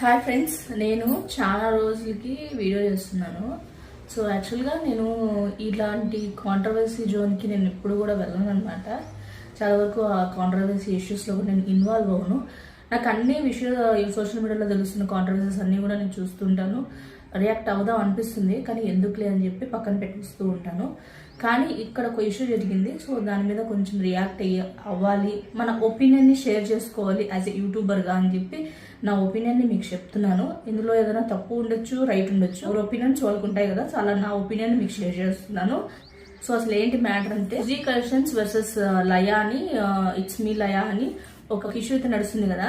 Hi friends నేను చాలా రోజులకి వీడియో చేస్తున్నాను. సో యాక్చువల్గా నేను ఇలాంటి కాంట్రవర్సీ జోన్కి నేను ఎప్పుడు కూడా వెళ్ళను అనమాట చాలా వరకు ఆ కాంట్రవర్సీ ఇష్యూస్లో కూడా నేను ఇన్వాల్వ్ అవ్వను. నాకు అన్ని విషయాలు సోషల్ మీడియాలో తెలుస్తున్న కాంట్రవర్సీస్ అన్నీ కూడా నేను చూస్తుంటాను. రియాక్ట్ అవుదాం అనిపిస్తుంది కానీ ఎందుకులే అని చెప్పి పక్కన పెట్టిస్తూ ఉంటాను. కానీ ఇక్కడ ఒక ఇష్యూ జరిగింది. సో దాని మీద కొంచెం రియాక్ట్ అయ్యి అవ్వాలి. మన ఒపీనియన్ని షేర్ చేసుకోవాలి యాజ్ ఎ యూట్యూబర్గా అని చెప్పి నా ఒపీనియన్ని మీకు చెప్తున్నాను. ఇందులో ఏదైనా తప్పు ఉండొచ్చు రైట్ ఉండొచ్చు ఎవరి ఒపీనియన్స్ వాళ్ళకుంటాయి కదా. చాలా నా ఒపీనియన్ మీకు షేర్ చేస్తున్నాను. సో అసలు ఏంటి మ్యాటర్ అంటే జీ కలెక్షన్స్ వర్సెస్ లయా అని uh, ఇట్స్ మీ లయా అని ఒక ఇష్యూ అయితే నడుస్తుంది కదా.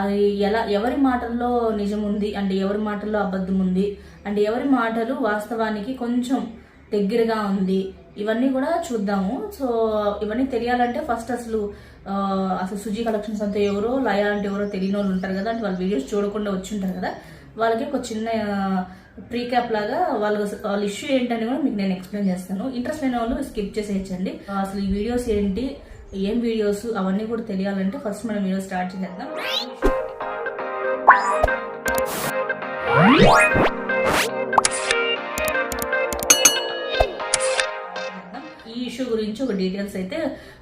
అది ఎలా ఎవరి మాటల్లో నిజం ఉంది అంటే ఎవరి మాటల్లో అబద్ధం ఉంది అంటే ఎవరి మాటలు వాస్తవానికి కొంచెం దగ్గరగా ఉంది. ఇవన్నీ కూడా చూద్దాము. సో ఇవన్నీ తెలియాలంటే ఫస్ట్ అసలు అసలు సుజీ కలెక్షన్స్ అంతా ఎవరో లయా అంటే ఎవరో తెలియని వాళ్ళు ఉంటారు కదా అంటే వాళ్ళ వీడియోస్ చూడకుండా వచ్చి ఉంటారు కదా వాళ్ళకి ఒక చిన్న ప్రీక్యాప్ లాగా వాళ్ళ వాళ్ళ ఇష్యూ ఏంటని కూడా మీకు నేను ఎక్స్ప్లెయిన్ చేస్తాను. ఇంట్రెస్ట్ లేని వాళ్ళు స్కిప్ చేసేయచ్చండి. అసలు ఈ వీడియోస్ ఏంటి ఏం వీడియోస్ అవన్నీ కూడా తెలియాలంటే ఫస్ట్ మనం వీడియో స్టార్ట్ చేద్దాం. గురించి ఒక డీటెయిల్స్ అయితే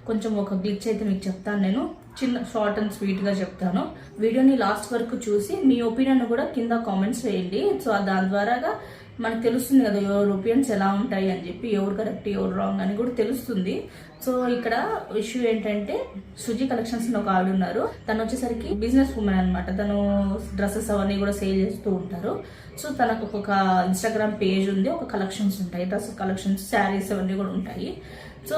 కొంచెం ఒక గ్లిచ్ అయితే మీకు చెప్తాను నేను. చిన్న షార్ట్ అండ్ స్వీట్గా చెప్తాను. వీడియోని లాస్ట్ వరకు చూసి మీ ఒపీనియన్ కూడా కింద కామెంట్స్ వేయండి. సో దాని ద్వారాగా మనకు తెలుస్తుంది కదా ఎవరి ఒపీనియన్స్ ఎలా ఉంటాయి అని చెప్పి ఎవరు కరెక్ట్ ఎవరు రాంగ్ అని కూడా తెలుస్తుంది. సో ఇక్కడ ఇష్యూ ఏంటంటే సుజీ కలెక్షన్స్ ఒక ఆవిడ ఉన్నారు. తను వచ్చేసరికి బిజినెస్ ఉమెన్ అనమాట తను డ్రెస్సెస్ అవన్నీ కూడా సేల్ చేస్తూ ఉంటారు. సో తనకు ఒక ఇన్స్టాగ్రామ్ పేజ్ ఉంది. ఒక కలెక్షన్స్ ఉంటాయి. డ్రెస్ కలెక్షన్స్ శారీస్ అవన్నీ కూడా ఉంటాయి. సో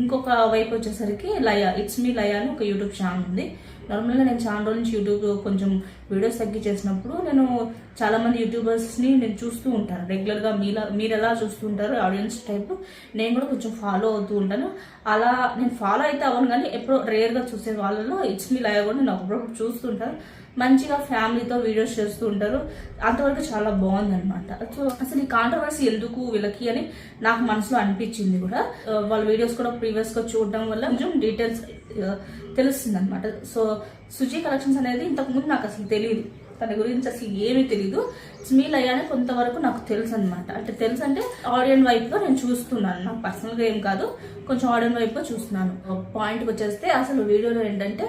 ఇంకొక వైపు వచ్చేసరికి లయ ఇట్స్ మీ లయ అని ఒక యూట్యూబ్ ఛానల్ ఉంది. నార్మల్గా నేను చాలా రోజుల నుంచి యూట్యూబ్ కొంచెం వీడియోస్ తగ్గించేసినప్పుడు నేను చాలామంది యూట్యూబర్స్ని నేను చూస్తూ ఉంటాను. రెగ్యులర్గా మీలా మీరు ఎలా చూస్తుంటారు ఆడియన్స్ టైప్ నేను కూడా కొంచెం ఫాలో అవుతూ ఉంటాను. అలా నేను ఫాలో అయితే అవ్వను కానీ ఎప్పుడో రేర్గా చూసే వాళ్ళలో ఇట్స్ మీ లయ కూడా నేను అప్పుడప్పుడు చూస్తుంటాను మంచిగా ఫ్యామిలీతో వీడియోస్ చేస్తూ ఉంటారు. అంతవరకు చాలా బాగుంది అనమాట సో అసలు ఈ కాంట్రవర్సీ ఎందుకు వీళ్ళకి అని నాకు మనసులో అనిపించింది కూడా. వాళ్ళ వీడియోస్ కూడా ప్రీవియస్గా చూడడం వల్ల కొంచెం డీటెయిల్స్ తెలుస్తుంది అనమాట సో సుజీ కలెక్షన్స్ అనేది ఇంతకుముందు నాకు అసలు తెలియదు తన గురించి అసలు ఏమీ తెలియదు స్మీల్ అయ్యానే కొంతవరకు నాకు తెలుసు అనమాట అంటే తెలుసు అంటే ఆడియన్ వైపుగా నేను చూస్తున్నాను. నాకు పర్సనల్గా ఏం కాదు. కొంచెం ఆడియన్ వైపుగా చూస్తున్నాను. పాయింట్కి వచ్చేస్తే అసలు వీడియోలో ఏంటంటే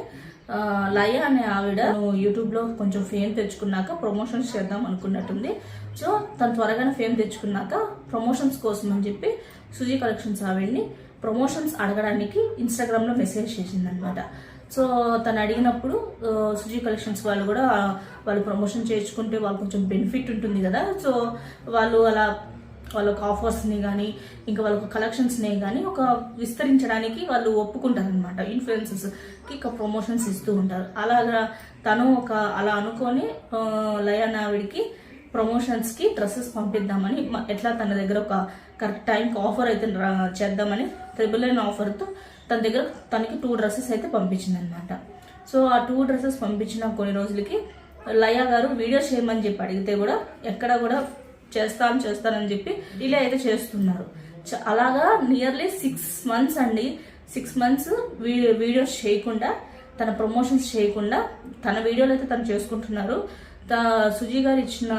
లయ అనే ఆవిడ యూట్యూబ్లో కొంచెం ఫేమ్ తెచ్చుకున్నాక ప్రమోషన్స్ చేద్దాం అనుకున్నట్టుంది. సో తను త్వరగానే ఫేమ్ తెచ్చుకున్నాక ప్రమోషన్స్ కోసం అని చెప్పి సుజీ కలెక్షన్స్ ఆవిడ్ని ప్రమోషన్స్ అడగడానికి ఇన్స్టాగ్రామ్లో మెసేజ్ చేసింది అనమాట సో తను అడిగినప్పుడు సుజీ కలెక్షన్స్ వాళ్ళు కూడా వాళ్ళు ప్రమోషన్ చేయించుకుంటే వాళ్ళు కొంచెం బెనిఫిట్ ఉంటుంది కదా. సో వాళ్ళు అలా వాళ్ళకి ఆఫర్స్ని కానీ ఇంకా వాళ్ళకి కలెక్షన్స్ని కానీ ఒక విస్తరించడానికి వాళ్ళు ఒప్పుకుంటారు అనమాట ఇన్ఫ్లుయెన్సెస్కి ఒక ప్రమోషన్స్ ఇస్తూ ఉంటారు. అలాగా తను ఒక అలా అనుకొని ఆ, ప్రమోషన్స్కి డ్రెస్సెస్ పంపిద్దామని ఎట్లా తన దగ్గర ఒక కరెక్ట్ టైంకి ఆఫర్ అయితే చేద్దామని ట్రిబుల్ నైన్ ఆఫర్తో తన దగ్గర తనకి టూ డ్రెస్సెస్ అయితే పంపించింది అనమాట సో ఆ టూ డ్రెస్సెస్ పంపించిన కొన్ని రోజులకి లయ గారు వీడియో చేయమని చెప్పి అడిగితే కూడా ఎక్కడ కూడా చేస్తాను చేస్తానని చెప్పి ఇలా అయితే చేస్తున్నారు. చ- అలాగా నియర్లీ సిక్స్ మంత్స్ అండి. సిక్స్ మంత్స్ వీడియోస్ చేయకుండా తన ప్రమోషన్స్ చేయకుండా తన వీడియోలు అయితే తను చేసుకుంటున్నారు. త సుజీ గారు ఇచ్చిన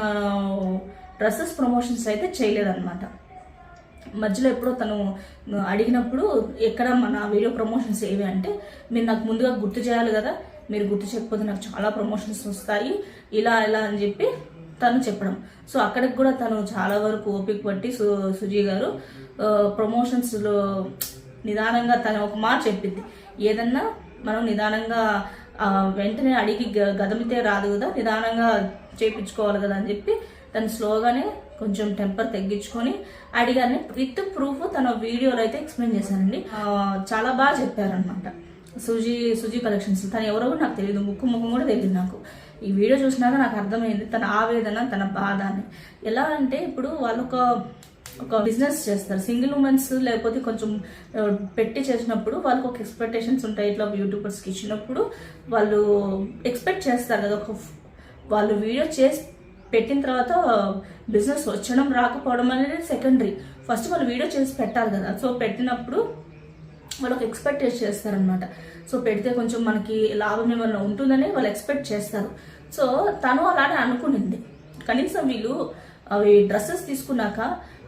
డ్రెస్సెస్ ప్రమోషన్స్ అయితే చేయలేదన్నమాట. మధ్యలో ఎప్పుడో తను అడిగినప్పుడు ఎక్కడ మన వీడియో ప్రమోషన్స్ ఏవి? అంటే మీరు నాకు ముందుగా గుర్తు చేయాలి కదా. మీరు గుర్తు చేయకపోతే నాకు చాలా ప్రమోషన్స్ వస్తాయి. ఇలా ఇలా అని చెప్పి తను చెప్పడం. సో అక్కడికి కూడా తను చాలా వరకు ఓపిక పట్టి సు సుజీ గారు ప్రమోషన్స్లో నిదానంగా తను ఒక మాట చెప్పింది. ఏదన్నా మనం నిదానంగా వెంటనే అడిగి గ- గదమితే రాదు కదా నిదానంగా చేయించుకోవాలి కదా అని చెప్పి తను స్లోగానే కొంచెం టెంపర్ తగ్గించుకొని అడిగాను. విత్ ప్రూఫ్ తన వీడియోలో అయితే ఎక్స్ప్లెయిన్ చేశానండి. చాలా బాగా చెప్పారనమాట సుజీ సుజీ కలెక్షన్స్. తను ఎవరో నాకు తెలియదు ముక్కు ముఖం కూడా తెలియదు నాకు. ఈ వీడియో చూసినాక నాకు అర్థమైంది తన ఆవేదన తన బాధ అని ఎలా అంటే ఇప్పుడు వాళ్ళొక ఒక బిజినెస్ చేస్తారు. సింగిల్ ఉమెన్స్ లేకపోతే కొంచెం పెట్టి చేసినప్పుడు వాళ్ళకి ఒక ఎక్స్పెక్టేషన్స్ ఉంటాయి. ఇట్లా యూట్యూబర్స్కి ఇచ్చినప్పుడు వాళ్ళు ఎక్స్పెక్ట్ చేస్తారు కదా. ఒక వాళ్ళు వీడియో చేసి పెట్టిన తర్వాత బిజినెస్ వచ్చడం రాకపోవడం అనేది సెకండరీ ఫస్ట్ వాళ్ళు వీడియో చేసి పెట్టాలి కదా. సో పెట్టినప్పుడు వాళ్ళు ఒక ఎక్స్పెక్ట్ చేస్తారనమాట సో పెడితే కొంచెం మనకి లాభం ఏమైనా ఉంటుందని వాళ్ళు ఎక్స్పెక్ట్ చేస్తారు. సో తను అలానే అనుకునింది. కనీసం వీళ్ళు అవి డ్రెస్సెస్ తీసుకున్నాక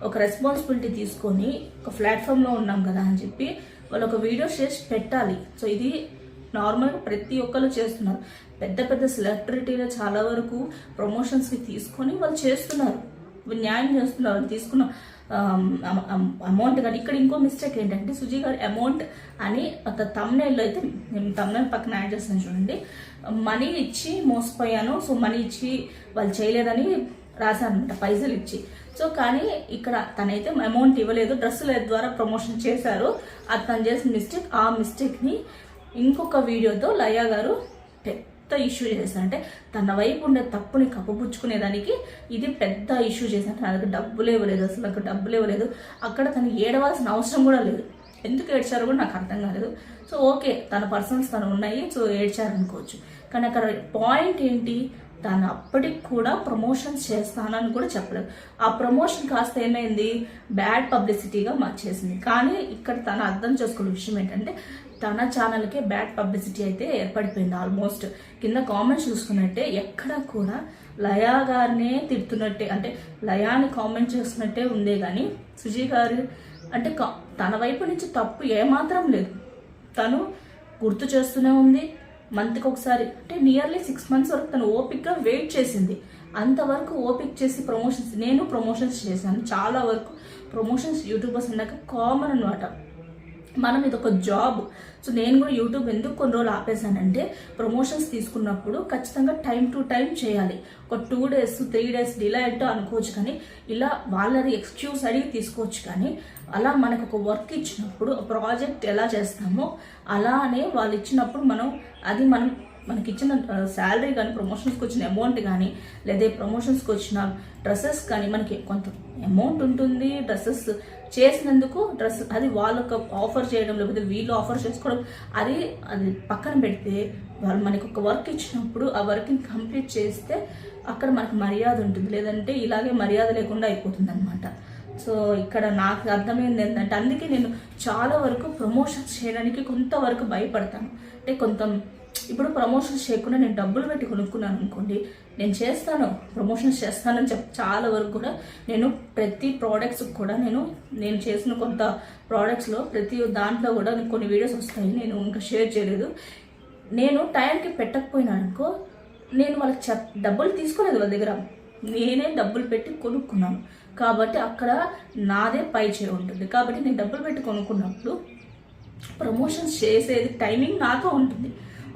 ఒక రెస్పాన్సిబిలిటీ తీసుకొని ఒక ప్లాట్ఫామ్లో ఉన్నాం కదా అని చెప్పి వాళ్ళు ఒక వీడియో చేసి పెట్టాలి. సో ఇది నార్మల్గా ప్రతి ఒక్కరు చేస్తున్నారు. పెద్ద పెద్ద సెలబ్రిటీలు చాలా వరకు ప్రమోషన్స్కి తీసుకొని వాళ్ళు చేస్తున్నారు. న్యాయం చేస్తున్నారు తీసుకున్న అమౌంట్ కానీ ఇక్కడ ఇంకో మిస్టేక్ ఏంటంటే సుజీ గారి అమౌంట్ అని ఒక తమ్నైల్లో అయితే నేను తమ్నేల్ పక్కన యాడ్ చేస్తాను చూడండి. మనీ ఇచ్చి మోసపోయాను సో మనీ ఇచ్చి వాళ్ళు చేయలేదని రాశారనమాట అనమాట పైసలు ఇచ్చి. సో కానీ ఇక్కడ తనైతే అమౌంట్ ఇవ్వలేదు డ్రెస్సుల ద్వారా ప్రమోషన్ చేశారు. అది తను చేసిన మిస్టేక్ ఆ మిస్టేక్ని ఇంకొక వీడియోతో లయా గారు పెద్ద ఇష్యూ చేశాను అంటే తన వైపు ఉండే తప్పుని కప్పుపుచ్చుకునేదానికి ఇది పెద్ద ఇష్యూ చేశారు నాకు డబ్బులు ఇవ్వలేదు అసలు నాకు డబ్బులు ఇవ్వలేదు. అక్కడ తను ఏడవలసిన అవసరం కూడా లేదు. ఎందుకు ఏడ్చారో కూడా నాకు అర్థం కాలేదు. సో ఓకే తన పర్సన్స్ తను ఉన్నాయి సో ఏడ్చారనుకోవచ్చు. కానీ అక్కడ పాయింట్ ఏంటి? తను అప్పటికి కూడా ప్రమోషన్స్ చేస్తానని కూడా చెప్పలేదు. ఆ ప్రమోషన్ కాస్త ఏమైంది? బ్యాడ్ పబ్లిసిటీగా మార్చేసింది. కానీ ఇక్కడ తను అర్థం చేసుకున్న విషయం ఏంటంటే తన ఛానల్కే బ్యాడ్ పబ్లిసిటీ అయితే ఏర్పడిపోయింది ఆల్మోస్ట్. కింద కామెంట్స్ చూసుకున్నట్టే ఎక్కడ కూడా లయా గారినే తిడుతున్నట్టే అంటే లయాని కామెంట్ చేస్తున్నట్టే ఉందే కానీ సుజీ గారు అంటే కా- తన వైపు నుంచి తప్పు ఏమాత్రం లేదు. తను గుర్తు చేస్తూనే ఉంది. మంత్కి ఒకసారి అంటే నియర్లీ సిక్స్ మంత్స్ వరకు తను ఓపిక్గా వెయిట్ చేసింది. అంతవరకు ఓపిక్ చేసి ప్రమోషన్స్ నేను ప్రమోషన్స్ చేశాను. చాలా వరకు ప్రమోషన్స్ యూట్యూబర్స్ అన్నాక కామన్ అనమాట మనం ఇది ఒక జాబ్ సో నేను కూడా యూట్యూబ్ ఎందుకు కొన్ని రోజులు ఆపేశానంటే ప్రమోషన్స్ తీసుకున్నప్పుడు ఖచ్చితంగా టైం టు టైం చేయాలి. ఒక two days three days delay అంటే అనుకోవచ్చు కానీ ఇలా వాళ్ళది ఎక్స్క్యూజ్ అడిగి తీసుకోవచ్చు కానీ అలా మనకు ఒక వర్క్ ఇచ్చినప్పుడు ప్రాజెక్ట్ ఎలా చేస్తామో అలానే వాళ్ళు ఇచ్చినప్పుడు మనం అది మనం మనకి ఇచ్చిన శాలరీ కానీ ప్రమోషన్స్కి వచ్చిన అమౌంట్ కానీ లేదా ప్రమోషన్స్కి వచ్చిన డ్రెస్సెస్ కానీ మనకి కొంత అమౌంట్ ఉంటుంది డ్రెస్సెస్ చేసినందుకు డ్రెస్ అది వాళ్ళకు ఆఫర్ చేయడం లేకపోతే వీళ్ళు ఆఫర్ చేసుకోవడం అది అది పక్కన పెడితే వాళ్ళు మనకి ఒక వర్క్ ఇచ్చినప్పుడు ఆ వర్క్ని కంప్లీట్ చేస్తే అక్కడ మనకు మర్యాద ఉంటుంది. లేదంటే ఇలాగే మర్యాద లేకుండా అయిపోతుంది అనమాట సో ఇక్కడ నాకు అర్థమైంది ఏంటంటే అందుకే నేను చాలా వరకు ప్రమోషన్స్ చేయడానికి కొంతవరకు భయపడతాను. అంటే కొంత ఇప్పుడు ప్రమోషన్స్ చేయకుండా నేను డబ్బులు పెట్టి కొనుక్కున్నాను అనుకోండి నేను చేస్తాను ప్రమోషన్స్ చేస్తానని చెప్పి చాలా వరకు కూడా నేను ప్రతి ప్రోడక్ట్స్ కూడా నేను నేను చేసిన కొంత ప్రోడక్ట్స్లో ప్రతి దాంట్లో కూడా కొన్ని వీడియోస్ వస్తాయి నేను ఇంకా షేర్ చేయలేదు. నేను టైంకి పెట్టకపోయినా అనుకో నేను వాళ్ళకి చెప్ డబ్బులు తీసుకోలేదు వాళ్ళ దగ్గర. నేనే డబ్బులు పెట్టి కొనుక్కున్నాను. కాబట్టి అక్కడ నాదే పై చేయి ఉంటుంది. కాబట్టి నేను డబ్బులు పెట్టి కొనుక్కున్నప్పుడు ప్రమోషన్స్ చేసేది టైమింగ్ నాతో ఉంటుంది.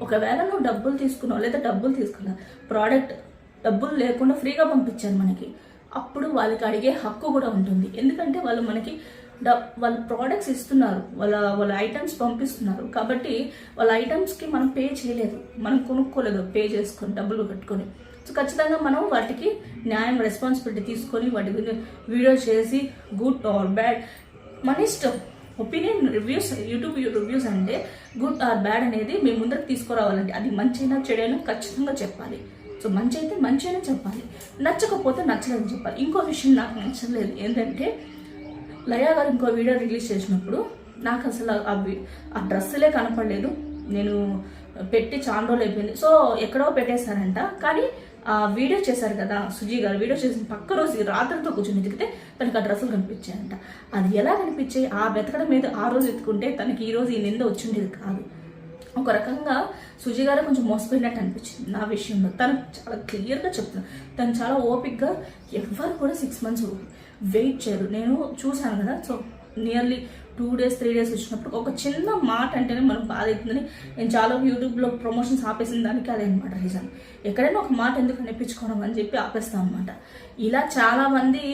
ఒకవేళ నువ్వు డబ్బులు తీసుకున్నావు లేదా డబ్బులు తీసుకున్నా ప్రోడక్ట్ డబ్బులు లేకుండా ఫ్రీగా పంపించారు మనకి అప్పుడు వాళ్ళకి అడిగే హక్కు కూడా ఉంటుంది. ఎందుకంటే వాళ్ళు మనకి డబ్ వాళ్ళ ప్రోడక్ట్స్ ఇస్తున్నారు వాళ్ళ వాళ్ళ ఐటమ్స్ పంపిస్తున్నారు. కాబట్టి వాళ్ళ ఐటమ్స్కి మనం పే చేయలేదు మనం కొనుక్కోలేదు పే చేసుకొని డబ్బులు కట్టుకొని. సో ఖచ్చితంగా మనం వాటికి న్యాయం రెస్పాన్సిబిలిటీ తీసుకొని వాటి గురించి వీడియో చేసి గుడ్ ఆర్ బ్యాడ్ మన ఇష్టం. ఒపీనియన్ రివ్యూస్ యూట్యూబ్ రివ్యూస్ అంటే గుడ్ ఆర్ బ్యాడ్ అనేది మీ ముందరకు తీసుకురావాలంటే అది మంచైనా చెడైనా ఖచ్చితంగా చెప్పాలి. సో మంచి అయితే మంచి అయినా చెప్పాలి. నచ్చకపోతే నచ్చలేదని చెప్పాలి. ఇంకో విషయం నాకు నచ్చలేదు. ఏంటంటే లయా గారు ఇంకో వీడియో రిలీజ్ చేసినప్పుడు నాకు అసలు ఆ ఆ డ్రెస్సులే కనపడలేదు. నేను పెట్టి చాలా రోజులు అయిపోయింది. సో ఎక్కడో పెట్టేశారంట. కానీ వీడియో చేశారు కదా సుజీ గారు వీడియో చేసిన పక్క రోజు రాత్రితో కూర్చొని ఎతికితే తనకి ఆ డ్రెస్సులు కనిపించాయంట. అది ఎలా కనిపించాయి? ఆ వెతకడం మీద ఆ రోజు ఎత్తుకుంటే తనకి ఈ రోజు ఈ నింద వచ్చిండేది కాదు. ఒక రకంగా సుజీ గారు కొంచెం మోసపోయినట్టు అనిపించింది నా విషయంలో. తను చాలా క్లియర్గా చెప్తున్నాను తను చాలా ఓపిక్గా ఎవ్వరు కూడా సిక్స్ మంత్స్ వెయిట్ చేయరు. నేను చూశాను కదా so nearly two days three days వచ్చినప్పుడు ఒక చిన్న మాట అంటేనే మనకు బాధ అవుతుందని నేను చాలా యూట్యూబ్లో ప్రమోషన్స్ ఆపేసిన దానికి అదే అనమాట రీజన్ ఎక్కడైనా ఒక మాట ఎందుకు అనిపించుకోవడం అని చెప్పి ఆపేస్తాం అనమాట ఇలా చాలామంది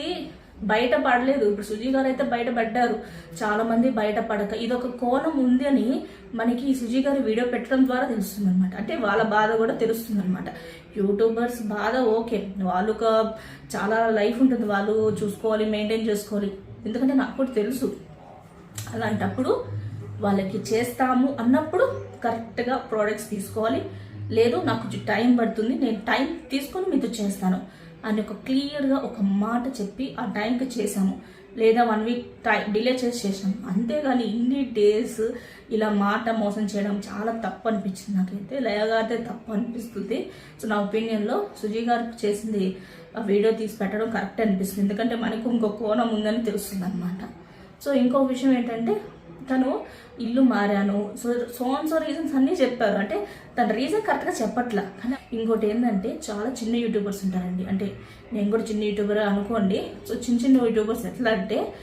బయట పడలేదు. ఇప్పుడు సుజీ గారు అయితే బయట పడ్డారు. చాలా మంది బయట పడక. ఇదొక కోణం ఉంది అని మనకి ఈ సుజీ గారి వీడియో పెట్టడం ద్వారా తెలుస్తుంది అనమాట అంటే వాళ్ళ బాధ కూడా తెలుస్తుంది అనమాట యూట్యూబర్స్ బాధ ఓకే. వాళ్ళు ఒక చాలా లైఫ్ ఉంటుంది. వాళ్ళు చూసుకోవాలి మెయింటైన్ చేసుకోవాలి. ఎందుకంటే నాకు కూడా తెలుసు. అలాంటప్పుడు వాళ్ళకి చేస్తాము అన్నప్పుడు కరెక్ట్గా ప్రోడక్ట్స్ తీసుకోవాలి. లేదు నాకు టైం పడుతుంది నేను టైం తీసుకొని మీతో చేస్తాను అని ఒక క్లియర్గా ఒక మాట చెప్పి ఆ టైంకి చేశాము. లేదా వన్ వీక్ టైం డిలే చేసి చేసాం అంతేగాని ఇన్ని డేస్ ఇలా మాట మోసం చేయడం చాలా తప్పు అనిపించింది నాకైతే. లయగారితే తప్పు అనిపిస్తుంది. సో నా ఒపీనియన్లో సుజీ గారు చేసింది ఆ వీడియో తీసి పెట్టడం కరెక్ట్ అనిపిస్తుంది. ఎందుకంటే మనకు ఇంకో కోణం ఉందని తెలుస్తుంది అనమాట సో ఇంకో విషయం ఏంటంటే తను ఇల్లు మారాను. సో సో సో రీజన్స్ అన్నీ చెప్పారు. అంటే తన రీజన్ కరెక్ట్గా చెప్పట్లా. కానీ ఇంకోటి ఏంటంటే చాలా చిన్న యూట్యూబర్స్ ఉంటారండి. అంటే నేను కూడా చిన్న యూట్యూబర్ అనుకోండి. సో చిన్న చిన్న యూట్యూబర్స్ ఎట్లా అంటే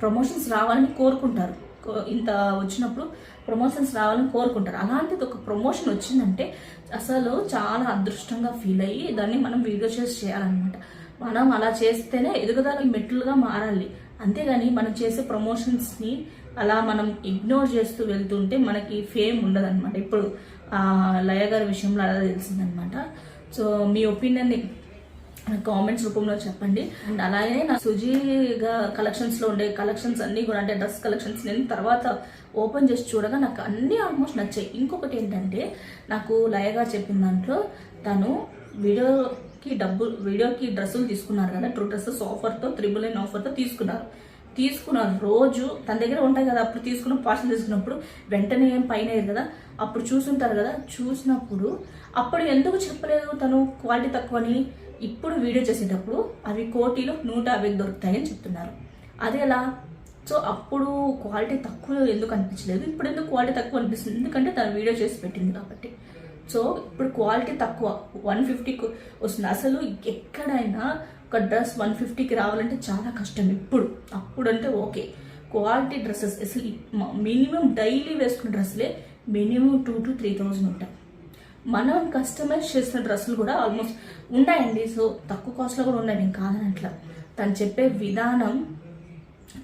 ప్రమోషన్స్ రావాలని కోరుకుంటారు. కో- ఇంత వచ్చినప్పుడు ప్రమోషన్స్ రావాలని కోరుకుంటారు. అలాంటిది ఒక ప్రమోషన్ వచ్చిందంటే అసలు చాలా అదృష్టంగా ఫీల్ అయ్యి దాన్ని మనం వీడియో చేసి చేయాలన్నమాట. మనం అలా చేస్తేనే ఎదుగుదల మెట్లుగా మారాలి. అంతేగాని మనం చేసే ప్రమోషన్స్ని అలా మనం ఇగ్నోర్ చేస్తూ వెళ్తుంటే మనకి ఫేమ్ ఉండదన్నమాట. ఇప్పుడు ఆ, లయ గారి విషయంలో అలా తెలిసిందనమాట సో మీ ఒపీనియన్ని కామెంట్స్ రూపంలో చెప్పండి. అండ్ అలాగే నా సుజీగా కలెక్షన్స్లో ఉండే కలెక్షన్స్ అన్నీ కూడా అంటే డ్రెస్ కలెక్షన్స్ నేను తర్వాత ఓపెన్ చేసి చూడగా నాకు అన్నీ ఆల్మోస్ట్ నచ్చాయి. ఇంకొకటి ఏంటంటే నాకు లయగా చెప్పిన దాంట్లో తను కి డబ్బులు వీడియోకి డ్రెస్సులు తీసుకున్నారు కదా టూ డ్రెస్సెస్ ఆఫర్తో త్రిబుల్ నైన్ ఆఫర్తో తీసుకున్నారు. తీసుకున్న రోజు తన దగ్గర ఉంటాయి కదా అప్పుడు తీసుకున్న పార్సల్ తీసుకున్నప్పుడు వెంటనే ఏం పైన కదా అప్పుడు చూసుంటారు కదా చూసినప్పుడు అప్పుడు ఎందుకు చెప్పలేదు తను క్వాలిటీ తక్కువని? ఇప్పుడు వీడియో చేసేటప్పుడు అవి కోటిలో నూట యాభై దొరుకుతాయని చెప్తున్నారు. అది ఎలా? సో అప్పుడు క్వాలిటీ తక్కువ ఎందుకు అనిపించలేదు? ఇప్పుడు ఎందుకు క్వాలిటీ తక్కువ అనిపిస్తుంది? ఎందుకంటే తను వీడియో చేసి పెట్టింది కాబట్టి. సో ఇప్పుడు క్వాలిటీ తక్కువ. వన్ ఫిఫ్టీకి వస్తుంది. అసలు ఎక్కడైనా ఒక డ్రెస్ వన్ ఫిఫ్టీకి రావాలంటే చాలా కష్టం. ఇప్పుడు అప్పుడు అంటే ఓకే. క్వాలిటీ డ్రెస్సెస్ అసలు మినిమం డైలీ వేసుకున్న డ్రెస్సులే minimum two to three thousand ఉంటాయి. మనం కస్టమైజ్ చేసిన డ్రెస్సులు కూడా ఆల్మోస్ట్ ఉన్నాయండి. సో తక్కువ కాస్ట్లో కూడా ఉన్నాయి. నేను కాదని అట్లా తను చెప్పే విధానం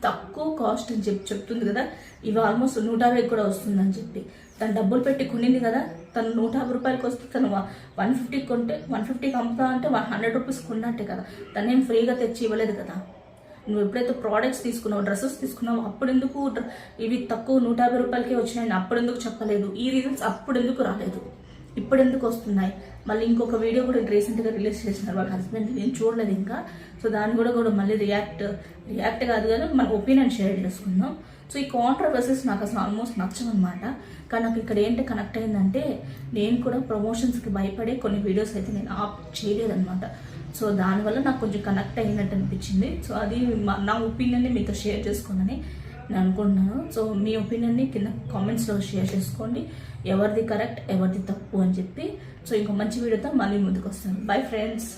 తక్కువ కాస్ట్ అని చెప్పి చెప్తుంది కదా. ఇవి ఆల్మోస్ట్ నూట యాభై కూడా వస్తుందని చెప్పి. తను డబ్బులు పెట్టి కొనింది కదా తను నూట యాభై రూపాయలకి వస్తే తను వన్ ఫిఫ్టీకి కొంటే వన్ ఫిఫ్టీకి అమ్ముతా అంటే వన్ హండ్రెడ్ రూపీస్ కొన్నట్టే కదా. తను ఏం ఫ్రీగా తెచ్చి ఇవ్వలేదు కదా. నువ్వు ఎప్పుడైతే ప్రోడక్ట్స్ తీసుకున్నావు డ్రెస్సెస్ తీసుకున్నావు అప్పుడు ఎందుకు ఇవి తక్కువ నూట యాభై రూపాయలకే వచ్చినాయని అప్పుడు ఎందుకు చెప్పలేదు? ఈ రీజన్స్ అప్పుడు ఎందుకు రాలేదు? ఇప్పుడు ఎందుకు వస్తున్నాయి? మళ్ళీ ఇంకొక వీడియో కూడా రీసెంట్గా రిలీజ్ చేసినారు వాళ్ళ హస్బెండ్ నేను చూడలేదు ఇంకా. సో దాన్ని కూడా కూడా మళ్ళీ రియాక్ట్ రియాక్ట్ కాదు కానీ మన ఒపీనియన్ షేర్ చేసుకుందాం. సో ఈ కాంట్రవర్సీస్ నాకు అసలు ఆల్మోస్ట్ నచ్చమన్నమాట కానీ నాకు ఇక్కడ ఏంటి కనెక్ట్ అయిందంటే నేను కూడా ప్రమోషన్స్కి భయపడే కొన్ని వీడియోస్ అయితే నేను ఆప్ చేయలేదన్నమాట. సో దానివల్ల నాకు కొంచెం కనెక్ట్ అయినట్టు అనిపించింది. సో అది మా- నా ఒపీనియన్ని మీతో షేర్ చేసుకోనని నేను అనుకుంటున్నాను. సో మీ ఒపీనియన్ని కింద కామెంట్స్లో షేర్ చేసుకోండి. ఎవరిది కరెక్ట్ ఎవరిది తప్పు అని చెప్పి. సో ఇంకో మంచి వీడియోతో మళ్ళీ ముందుకు వస్తాను. Bye friends